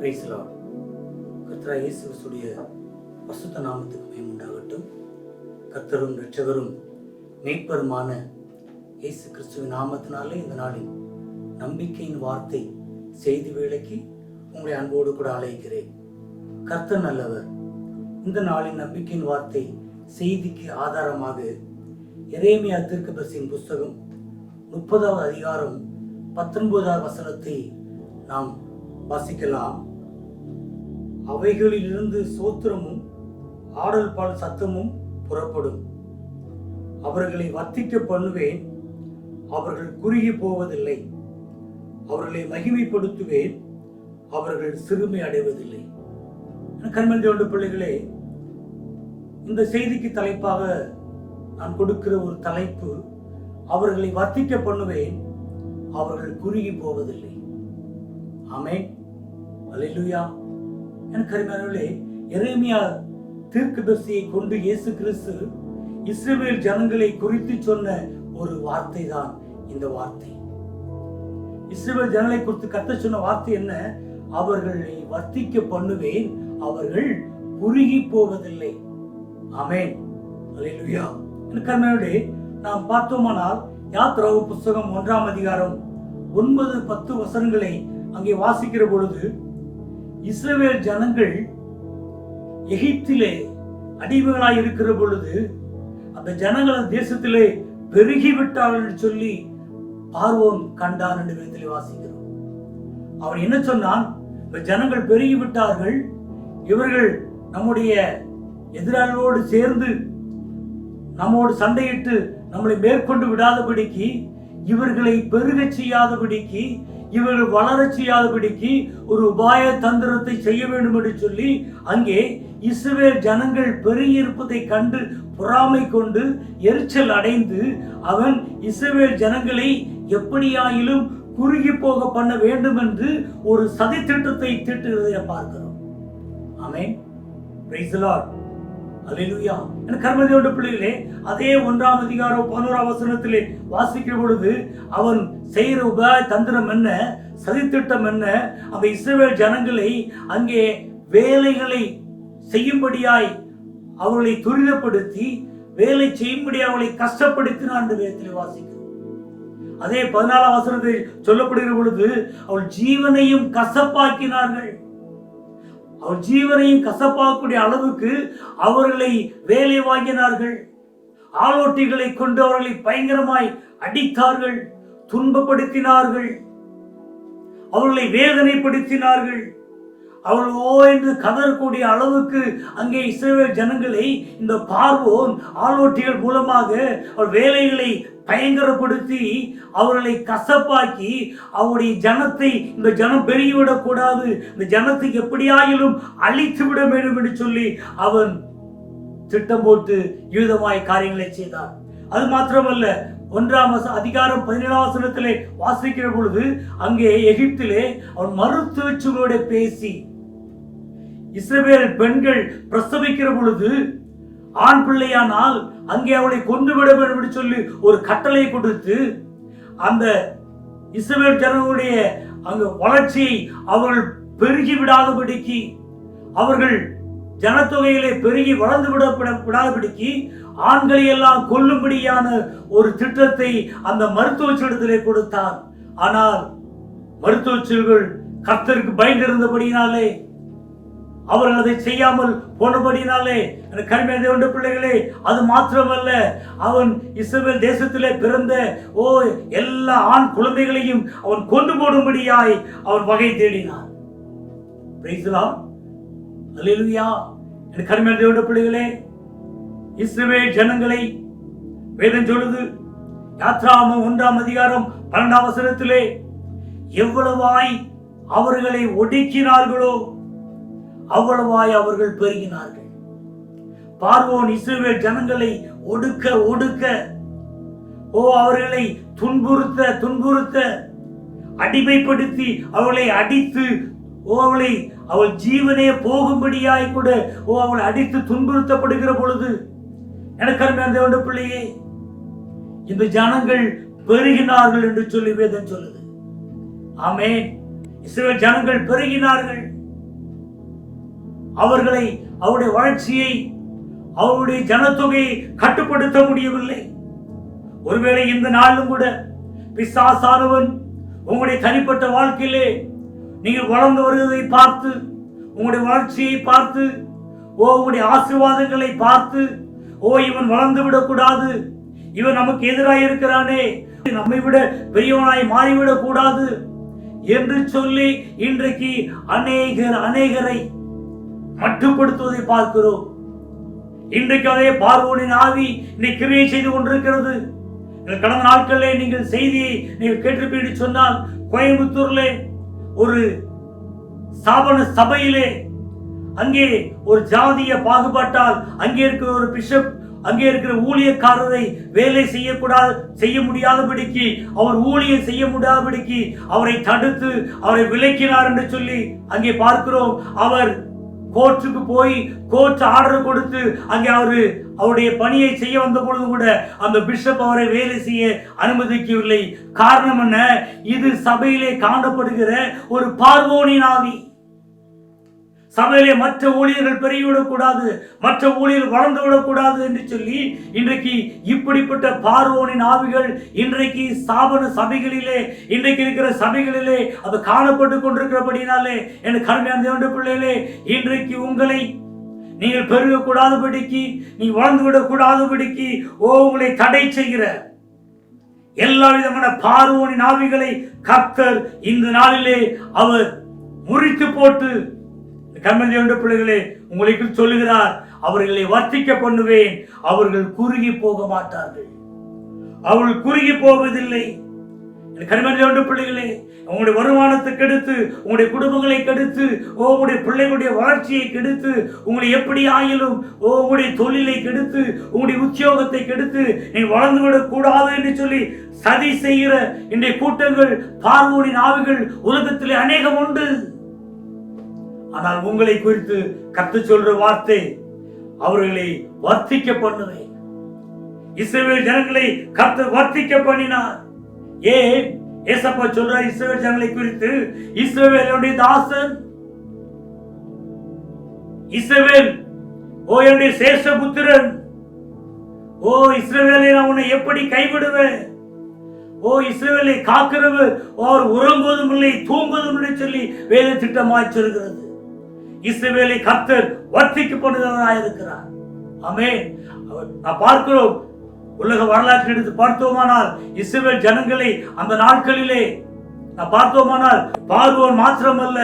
பிரைஸ்லா கத்ரா இயேசு கிறிஸ்துடைய பசுத்த நாமத்துக்கு மேம்புண்டாகட்டும் கர்த்தரும் ரட்சகரும் மீட்பருமான இயேசு கிறிஸ்துவின் நாமத்தினாலே இந்த நாளில் நம்பிக்கையின் வார்த்தை செய்தி வேலைக்கு உங்களை அன்போடு கூட அழைக்கிறேன். கர்த்தர் நல்லவர். இந்த நாளின் நம்பிக்கையின் வார்த்தை செய்திக்கு ஆதாரமாக எரேமியா தீர்க்கதரிசியின் புஸ்தகம் முப்பதாவது அதிகாரம் பத்தொன்பதாவது வசனத்தை நாம் வாசிக்கலாம். அவைகளிலிருந்து சோத்திரமும் ஆடல் பால் சத்தமும் புறப்படும். அவர்களை வர்த்திக்க பண்ணுவேன் அவர்கள் குறுகி போவதில்லை. அவர்களை மகிமைப்படுத்துவேன் அவர்கள் சிறுமை அடைவதில்லை. கண்மன்றோண்டு பிள்ளைகளே இந்த செய்திக்கு தலைப்பாக நான் கொடுக்கிற ஒரு தலைப்பு அவர்களை வர்த்திக்க பண்ணுவேன் அவர்கள் குறுகி போவதில்லை. ஆமே அலையிலுயா எனக்கு அருமையானவர்களே தீர்க்கு தரிசியை கொண்டு இயேசு கிறிஸ்து இஸ்ரேல் ஜனங்களை குறித்து சொன்ன ஒரு வார்த்தை தான் இந்த வார்த்தை. இஸ்ரேல் ஜனங்களை குறித்து கத்த சொன்ன வார்த்தை என்ன? அவர்களை வர்த்திக்க பண்ணுவேன் அவர்கள் குறுகி போவதில்லை. அமேன் எனக்கு நாம் பார்த்தோமானால் யாத்ராவு புஸ்தகம் ஒன்றாம் அதிகாரம் ஒன்பது பத்து வசனங்களை அங்கே வாசிக்கிற பொழுது இஸ்ரவேல் ஜனங்கள் எகிப்திலே அடிமைகளாய் இருக்கிற பொழுது அந்த ஜனங்கள் தேசத்திலே பெருகிவிட்டார்கள் என்று சொல்லி பார்வோன் கண்டான் என்று வேதத்திலே வாசிக்கிறோம். அவன் என்ன சொன்னான்? இந்த ஜனங்கள் பெருகிவிட்டார்கள். இவர்கள் நம்முடைய எதிராளிகளோடு சேர்ந்து நம்மோடு சண்டையிட்டு நம்மளை மேற்கொண்டு விடாதபடிக்கு இவர்களை பெருகச் செய்யாதபடிக்கு இவர்கள் வளரச் செய்யாதபடிக்கு ஒரு உபாய தந்திரத்தை செய்ய வேண்டும் என்று சொல்லி அங்கே இஸ்ரேல் ஜனங்கள் பெருகியிருப்பதை கண்டு பொறாமை கொண்டு எரிச்சல் அடைந்து அவன் இஸ்ரேல் ஜனங்களை எப்படியாயிலும் குறுகி போக பண்ண வேண்டும் என்று ஒரு சதி திட்டத்தை தீட்டுகிறதை பார்க்கிறோம். ஆமென். பிரைஸ் அலையிலுயா லார்ட் அல்லேலூயா என பிள்ளைகளே அதே ஒன்றாம் அதிகாரம் பதினோராம் வசனத்திலே வாசிக்கிற பொழுது அவன் செய்கிற உபாய தந்திரம் என்ன சதித்திட்டம் என்ன அந்த இஸ்ரேல் ஜனங்களை அங்கே வேலைகளை செய்யும்படியாய் அவர்களை துரிதப்படுத்தி வேலை செய்யும்படி அவளை கஷ்டப்படுத்தினான் என்று வேதத்தில் வாசிக்கிறோம். அதே பதினாலாம் வசனத்தில் சொல்லப்படுகிற பொழுது அவள் ஜீவனையும் கசப்பாக்கினார்கள். அவர் ஜீவனையும் கசப்பாக்கக்கூடிய அளவுக்கு அவர்களை வேலை வாங்கினார்கள். ஆலோட்டிகளை கொண்டு அவர்களை பயங்கரமாய் அடித்தார்கள் துன்பப்படுத்தினார்கள். அவர்களை வேதனைப்படுத்தினார்கள். அவர்கள் ஓ என்று கதறக்கூடிய அளவுக்கு அங்கே இஸ்ரேல் ஜனங்களை இந்த பார்வோன் ஆலோட்டிகள் மூலமாக அவர் வேலைகளை பயங்கரப்படுத்தி அவர்களை கசப்பாக்கி அவருடைய ஜனத்தை இந்த ஜனம் பெருகிவிடக்கூடாது இந்த ஜனத்துக்கு எப்படியாயிலும் அழித்து விட வேண்டும் என்று சொல்லி அவன் திட்டம் போட்டு யூதமாய் காரியங்களை செய்தார். அது மாத்திரமல்ல ஒன்றாம் அதிகாரம் பதினேழாம் வசனத்திலே வாசிக்கிற பொழுது அங்கே எகிப்திலே அவன் மருத்துவச்சுகளோட பேசி இஸ்ரேல் பெண்கள் பிரசவிக்கிற பொழுது ஆண் பிள்ளையானால் அங்கே அவளை கொண்டு விட வேண்டும் என்று சொல்லி ஒரு கட்டளை கொடுத்து அந்த இஸ்ரேல் ஜனங்களுடைய அங்கு வளர்ச்சியை அவர்கள் பெருகி விடாதபடிக்கு அவர்கள் ஜனத்தொகையிலே பெருகி வளர்ந்து விட விடாதபடிக்கு ஆண்களை எல்லாம் கொல்லும்படியான ஒரு திட்டத்தை அந்த மருத்துவச்சிடத்திலே கொடுத்தார் ஆனால் மருத்துவ மருத்துவச்சிகள் கர்த்தருக்கு பயந்திருந்தபடியினாலே அவர்கள் அதை செய்யாமல் போனபடினாலே கருமையான தேவண்ட பிள்ளைகளே அது மாத்திரமல்ல அவன் இஸ்ரேல் தேசத்திலே பிறந்த ஓ எல்லா ஆண் குழந்தைகளையும் அவன் கொண்டு போடும்படியாய் அவன் வகை தேடினான். பிரைஸ்லாம் அல்லா கருமையான தேவட பிள்ளைகளே இஸ்ரவேல் ஜனங்களை வேதம் சொல்லுது. யாத்ராம ஒன்றாம் அதிகாரம் பன்னெண்டாம் வசனத்திலே எவ்வளவாய் அவர்களை ஒடுக்கினார்களோ அவ்வளவாய் அவர்கள் பெருகினார்கள். பார்வோன் இஸ்ரேல் ஜனங்களை ஒடுக்க ஒடுக்க ஓ அவர்களை துன்புறுத்த துன்புறுத்த அடிமைப்படுத்தி அவளை அடித்து ஓ அவளை அவள் ஜீவனே போகும்படியாய் கூட ஓ அவளை அடித்து துன்புறுத்தப்படுகிற பொழுது எனக்கு அருமையான பிள்ளையே இந்த ஜனங்கள் பெருகினார்கள் என்று சொல்லி வேதம் சொல்லுது. ஆமேன். இஸ்ரேல் ஜனங்கள் பெருகினார்கள். அவர்களை அவருடைய வளர்ச்சியை அவருடைய ஜனத்தொகையை கட்டுப்படுத்த முடியவில்லை. ஒருவேளை இந்த நாளிலும் கூட பிசாசானவன் உங்களுடைய தனிப்பட்ட வாழ்க்கையிலே நீங்கள் வளர்ந்து வருவதை பார்த்து உங்களுடைய வளர்ச்சியை பார்த்து ஓ உங்களுடைய ஆசீர்வாதங்களை பார்த்து ஓ இவன் வளர்ந்து விடக்கூடாது இவன் நமக்கு எதிராக இருக்கிறானே நம்மை விட பெரியவனாய் மாறிவிடக் கூடாது என்று சொல்லி இன்றைக்கு அநேகர் அநேகரை மட்டுப்படுத்துவதை பார்க்கிறோம். இன்றைக்கு அதே பார்வோனின் ஆவி இன்னைக்கு கிரியை செய்து கொண்டிருக்கிறது. கடந்த நாட்களிலே நீங்கள் செய்தியை நீங்கள் கேட்டிருப்பீர்கள் சொன்னால் கோயம்புத்தூர்ல ஒரு ஸ்தாபன சபையிலே அங்கே ஒரு ஜாதிய பாகுபாட்டால் அங்கே இருக்கிற ஒரு பிஷப் அங்கே இருக்கிற ஊழியக்காரரை வேலை செய்யக்கூடாது செய்ய முடியாதபடிக்கு அவர் ஊழியம் செய்ய முடியாதபடிக்கு அவரை தடுத்து அவரை விலக்கினார் என்று சொல்லி அங்கே பார்க்கிறோம். அவர் கோர்ட்டுக்கு போய் கோர்ட் ஆர்டர் கொடுத்து அங்கே அவரு அவருடைய பணியை செய்ய வந்த பொழுது கூட அந்த பிஷப் அவரை வேலை செய்ய அனுமதிக்கவில்லை. காரணம் என்ன? இது சபையிலே காணப்படுகிற ஒரு பார்வோனின் ஆவி. சபையிலே மற்ற ஊழியர்கள் பெருகிவிடக்கூடாது மற்ற ஊழியர்கள் வளர்ந்து விடக்கூடாது என்று சொல்லி இன்றைக்கு இப்படிப்பட்ட பார்வோனின் ஆவிகள் இன்றைக்கு ஸ்தாபன சபைகளிலே இன்றைக்கு இருக்கிற சபைகளிலே அது காணப்பட்டு கொண்டிருக்கிறபடினாலே எனக்கு கருமையான தேவண்ட பிள்ளைகளே இன்றைக்கு உங்களை நீங்கள் பெருகக்கூடாதபடிக்கு நீ வளர்ந்து விடக்கூடாதபடிக்கு ஓ உங்களை தடை செய்கிற எல்லா விதமான பார்வோனின் ஆவிகளை கர்த்தர் இந்த நாளிலே அவர் முறித்து போட்டு கர்மதேவனுடைய பிள்ளைகளே உங்களுக்கு சொல்லுகிறார் அவர்களை வர்த்திக்க பண்ணுவேன் அவர்கள் குறுகி போக மாட்டார்கள். அவர்கள் குறுகி போவதில்லை. கர்மதேவனுடைய பிள்ளைகளே உங்களுடைய வருமானத்தை கெடுத்து உங்களுடைய குடும்பங்களை கெடுத்து ஓ உங்களுடைய பிள்ளைகளுடைய வளர்ச்சியை கெடுத்து உங்களை எப்படி ஆயிலும் ஓ உங்களுடைய தொழிலை கெடுத்து உங்களுடைய உத்தியோகத்தை கெடுத்து நீ வளர்ந்து விடக் கூடாது என்று சொல்லி சதி செய்கிற இன்றைய கூட்டங்கள் பார்வோனின் ஆவிகள் உலகத்திலே அநேகம் உண்டு. ஆனால் உங்களை குறித்து கத்து சொல்ற வார்த்தை அவர்களை வர்த்திக்க பண்ணுவேன் இஸ்ரவேல் ஜனங்களை கத்து வர்த்திக்க பண்ணினார். ஏன்? ஏசப்பா சொல்ற இஸ்ரேல் ஜனங்களை குறித்து இஸ்ரேலுடைய தாசன். இஸ்ரேல் ஓ என்னுடைய சேஷபுத்திரன். ஓ இஸ்ரவேலை நான் உன்னை எப்படி கைவிடுவேன்? ஓ இஸ்ரவேலை காக்கிறவர் அவர் உறங்குவதும் இல்லை தூங்குவதும் இல்லை சொல்லி வேலை திட்டமாய் சொல்கிறது இஸ்ரவேலை கர்த்தர் வர்த்திக்கு பண்ணுகிறவராய் இருக்கிறார். ஆமே நான் பார்க்கிறோம் உலக வரலாற்றை எடுத்து பார்த்தோமானால் இஸ்ரேல் ஜனங்களை அந்த நாட்களிலே நான் பார்த்தோமானால் பார்வோன் மாத்திரமல்ல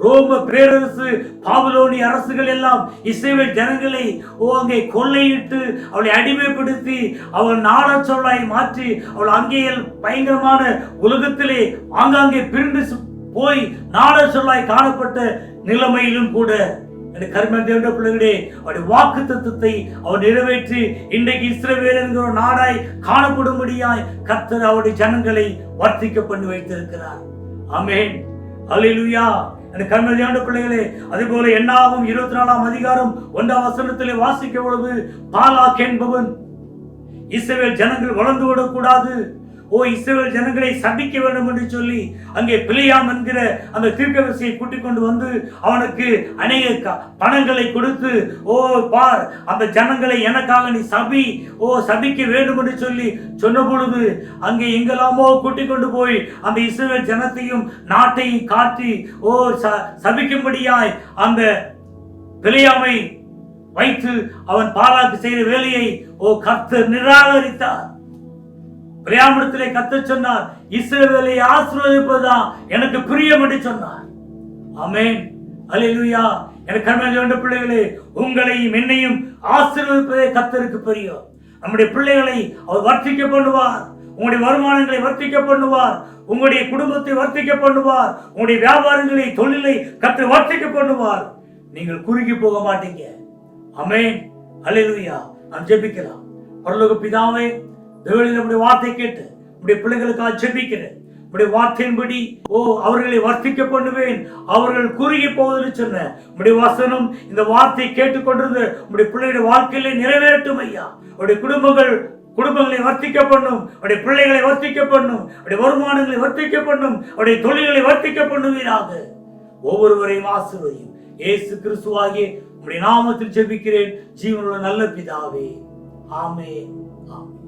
ரோம பேரரசு பாபுலோனி அரசுகள் எல்லாம் இஸ்ரேல் ஜனங்களை ஓ அங்கே கொள்ளையிட்டு அவளை அடிமைப்படுத்தி அவள் நாட சொல்லாய் மாற்றி அவள் அங்கே பயங்கரமான உலகத்திலே ஆங்காங்கே பிரிந்து போய் நாட சொல்லாய் காணப்பட்ட நிலைமையிலும் கூட எனக்கு கர்ம பிள்ளைகளே அவருடைய வாக்கு தத்துவத்தை அவர் நிறைவேற்றி இன்றைக்கு இஸ்ரவேல் என்கிற நாடாய் காணப்படும்படியாய் கர்த்தர் அவருடைய ஜனங்களை வர்த்திக்க பண்ணி வைத்திருக்கிறார். அமேன் அல்லேலூயா எனக்கு கர்ம பிள்ளைகளே அதே போல என்னாகும் இருபத்தி நாலாம் அதிகாரம் ஒன்றாம் வசனத்திலே வாசிக்க பொழுது பாலாக் என்பவன் இஸ்ரவேல் ஜனங்கள் வளர்ந்து விடக்கூடாது. ஓ இஸ்ரேல் ஜனங்களை சபிக்க வேண்டும் என்று சொல்லி அங்கே பிழையாம் என்கிற அந்த தீர்க்கதரிசியை கூட்டிக் கொண்டு வந்து அவனுக்கு அநேக க- பணங்களை கொடுத்து ஓ பார் அந்த ஜனங்களை எனக்காக நீ சபி ஓ சபிக்க வேண்டும் என்று சொல்லி சொன்ன பொழுது அங்கே எங்கெல்லாமோ கூட்டிக் கொண்டு போய் அந்த இஸ்ரேல் ஜனத்தையும் நாட்டையும் காட்டி ஓ ச- சபிக்கும்படியாய் அந்த பிழையாமை வைத்து அவன் பாலாக்கு செய்த வேலையை ஓ கர்த்தர் நிராகரித்தார். பிரியாமணத்திலே கத்த சொன்னார் இஸ்ரவேலை ஆசீர்வதிப்பதுதான் எனக்கு பிரியம் என்று சொன்னார். அமேன் அலிலுயா எனக்கு கண்மணி வேண்ட பிள்ளைகளே உங்களையும் என்னையும் ஆசீர்வதிப்பதே கத்தருக்கு பிரியம். நம்முடைய பிள்ளைகளை அவர் வர்த்திக்க பண்ணுவார். உங்களுடைய வருமானங்களை வர்த்திக்க பண்ணுவார். உங்களுடைய குடும்பத்தை வர்த்திக்க பண்ணுவார். உங்களுடைய வியாபாரங்களை தொழிலை கற்று வர்த்திக்க பண்ணுவார். நீங்கள் குறுகி போக மாட்டீங்க. அமேன் அல்லேலூயா. நாம் ஜெபிக்கலாம். பரலோக பிதாவே தேவனில் நம்முடைய வார்த்தை கேட்டு நம்முடைய பிள்ளைகளுக்காக ஜெபிக்கிறேன். உடைய வார்த்தையின்படி ஓ அவர்களை வர்த்திக்க பண்ணுவேன். அவர்கள் குறுகி போவதில் சொன்ன உடைய வசனம் இந்த வார்த்தையை கேட்டுக்கொண்டிருந்த உடைய பிள்ளைகளுடைய வாழ்க்கையிலே நிறைவேறட்டும் ஐயா. உடைய குடும்பங்கள் குடும்பங்களை வர்த்திக்க பண்ணும். உடைய பிள்ளைகளை வர்த்திக்க பண்ணும். உடைய வருமானங்களை வர்த்திக்க பண்ணும். உடைய தொழில்களை வர்த்திக்க பண்ணுவீராக. ஒவ்வொருவரையும் ஆசிர்வதியும். இயேசு கிறிஸ்துவாகிய உடைய நாமத்தில் ஜெபிக்கிறேன். ஜீவனுள்ள நல்ல பிதாவே. ஆமே ஆமே